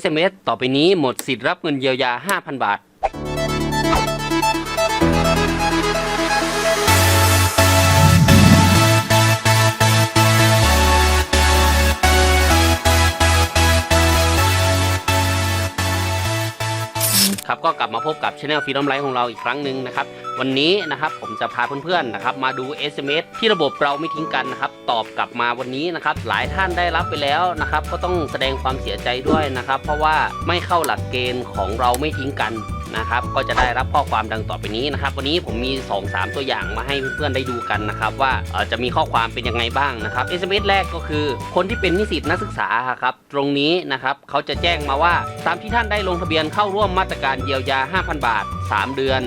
SMS ต่อไปนี้หมดสิทธิ์รับเงินเยียวยา 5,000 บาท ครับก็กลับมาพบกับช anel ฟีดอมไลท์ของเราอีกครั้งหนึ่งนะครับวันนี้นะครับผมจะพาเพื่อนๆนะครับมาดู SMS ที่ระบบเราไม่ทิ้งกันนะครับตอบกลับมาวันนี้นะครับหลายท่านได้รับไปแล้วนะครับก็ต้องแสดงความเสียใจด้วยนะครับเพราะว่าไม่เข้าหลักเกณฑ์ของเราไม่ทิ้งกัน นะครับ ก็จะได้รับข้อความดังต่อไปนี้นะครับ วันนี้ผมมี 2-3 ตัวอย่างมาให้เพื่อนๆได้ดูกันนะครับว่าจะมีข้อความเป็นยังไงบ้างนะครับ SMS แรกก็คือ คนที่เป็นนิสิตนักศึกษาครับตรงนี้นะครับเขาจะแจ้งมาว่าตามที่ท่านได้ลงทะเบียนเข้าร่วมมาตรการเยียวยา 5,000 บาท 3 เดือน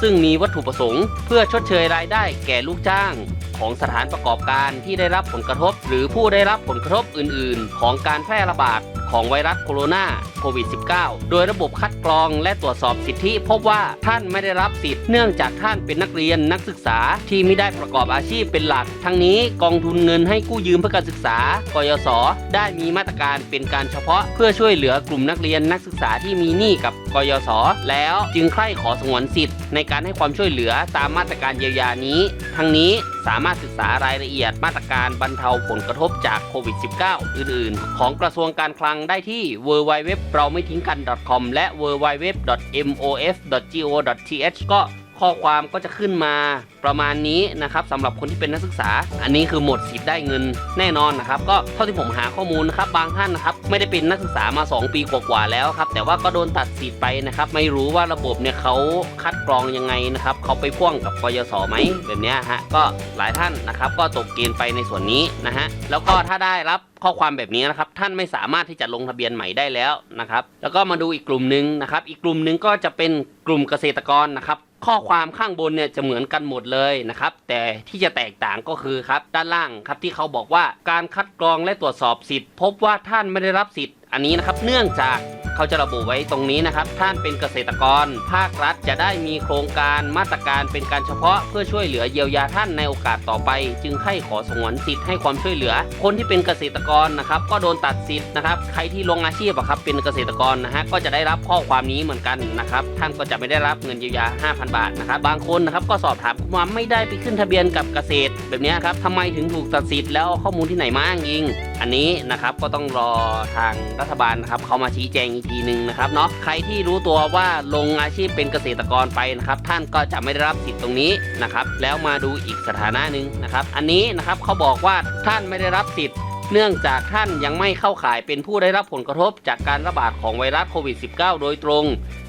ซึ่งมีวัตถุประสงค์ เพื่อชดเชยรายได้แก่ลูกจ้างของสถานประกอบการที่ได้รับผลกระทบ หรือผู้ได้รับผลกระทบอื่น ๆ ของการแพร่ระบาด ของไวรัสโคโรนาโควิด -19 โดยระบบคัดกรองและตรวจสอบสิทธิ พบว่าท่านไม่ได้รับสิทธิ์เนื่องจากท่านเป็นนักเรียนนักศึกษาที่ไม่ได้ประกอบอาชีพเป็นหลัก ทั้งนี้กองทุนเงินให้กู้ยืมเพื่อการศึกษากยศได้มีมาตรการเป็นการเฉพาะ เพื่อช่วยเหลือกลุ่มนักเรียนนักศึกษาที่มีหนี้กับกยศแล้วจึงใคร่ขอสงวนสิทธิ์ในการให้ความช่วยเหลือตามมาตรการเยียวยานี้ ทั้งนี้สามารถศึกษารายละเอียดมาตรการบรรเทาผลกระทบจากโควิด -19 อื่น ๆ ของกระทรวงการคลังได้ที่ www เราไม่ทิ้งกัน .com และ www.mof.go.th ก็ ข้อความก็จะขึ้นมาประมาณนี้นะครับสำหรับคนที่เป็นนักศึกษา อันนี้คือหมดสิทธิ์ได้เงินแน่นอนนะครับ ก็เท่าที่ผมหาข้อมูลนะครับบางท่านนะครับไม่ได้เป็นนักศึกษามา 2 ปีกว่าๆแล้วครับแต่ว่าก็โดนตัดสิทธิ์ไปนะครับไม่รู้ว่าระบบเนี่ยเขาคัดกรองยังไงนะครับเขาไปพ่วงกับกยศไหมแบบนี้ฮะก็หลายท่านนะครับก็ตกเกณฑ์ไปในส่วนนี้นะฮะแล้วก็ถ้าได้รับข้อความแบบนี้นะครับท่านไม่สามารถที่จะลงทะเบียนใหม่ได้แล้วนะครับแล้วก็มาดูอีกกลุ่มหนึ่งนะครับอีกกลุ่มหนึ่งก็จะเป็นกลุ่มเกษตรกรนะครับ ข้อความข้างบนเนี่ยจะเหมือนกันหมดเลยนะครับ แต่ที่จะแตกต่างก็คือครับด้านล่างครับที่เขาบอกว่าการคัดกรองและตรวจสอบสิทธิ์ พบว่าท่านไม่ได้รับสิทธิ์อันนี้นะครับเนื่องจาก เขาจะระบุไว้ตรงนี้นะครับ ท่านเป็นเกษตรกร ภาครัฐจะได้มีโครงการมาตรการเป็นการเฉพาะเพื่อช่วยเหลือเยียวยาท่านในโอกาสต่อไป จึงให้ขอสงวนสิทธิ์ให้ความช่วยเหลือ คนที่เป็นเกษตรกรนะครับ ก็โดนตัดสิทธิ์นะครับ ใครที่ลงอาชีพอะครับเป็นเกษตรกรนะฮะก็จะได้รับข้อความนี้เหมือนกันนะครับ ท่านก็จะไม่ได้รับเงินเยียวยา 5,000 บาทนะครับ บางคนนะครับก็สอบถามว่าไม่ได้ไปขึ้นทะเบียนกับเกษตร แบบนี้ครับทำไมถึงถูกตัดสิทธิ์แล้วข้อมูลที่ไหนมาอ้างอิง อันนี้นะครับก็ต้องรอทางรัฐบาลนะครับเขามาชี้แจงอีกทีหนึ่งนะครับเนาะใครที่รู้ตัวว่าลงอาชีพเป็นเกษตรกรไปนะครับ ท่านก็จะไม่ได้รับสิทธิ์ตรงนี้นะครับ แล้วมาดูอีกสถานะหนึ่งนะครับ อันนี้นะครับเขาบอกว่าท่านไม่ได้รับสิทธิ์เนื่องจากท่านยังไม่เข้าข่ายเป็นผู้ได้รับผลกระทบจากการระบาดของไวรัสโควิด -19 โดยตรง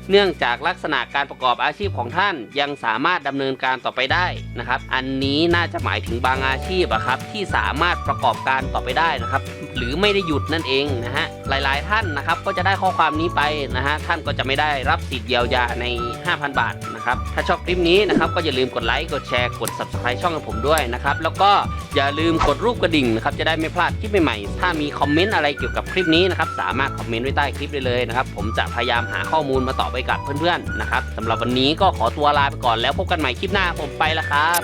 เนื่องจากลักษณะการประกอบอาชีพของท่านยังสามารถดำเนินการต่อไปได้นะครับ อันนี้น่าจะหมายถึงบางอาชีพอะครับที่สามารถประกอบการต่อไปได้นะครับ หรือไม่ได้หยุดนั่นเองนะฮะหลายๆ ท่านนะครับก็จะได้ข้อความนี้ไปนะฮะท่านก็จะไม่ได้รับสิทธิ์เยียวยาใน 5,000 บาท นะครับ ถ้าชอบคลิปนี้นะครับก็อย่าลืมกดไลค์ กดแชร์ กด subscribe ช่องของผมด้วยนะครับ แล้วก็อย่าลืมกดรูปกระดิ่งนะครับ จะได้ไม่พลาดคลิปใหม่ๆ ถ้ามีคอมเมนต์อะไรเกี่ยวกับคลิปนี้นะครับ สามารถคอมเมนต์ไว้ใต้คลิปได้เลยนะครับ ผมจะพยายามหาข้อมูลมาตอบไปกับเพื่อนๆนะครับสำหรับวันนี้ก็ขอตัวลาไปก่อนแล้วพบกันใหม่คลิปหน้าผมไปแล้วครับ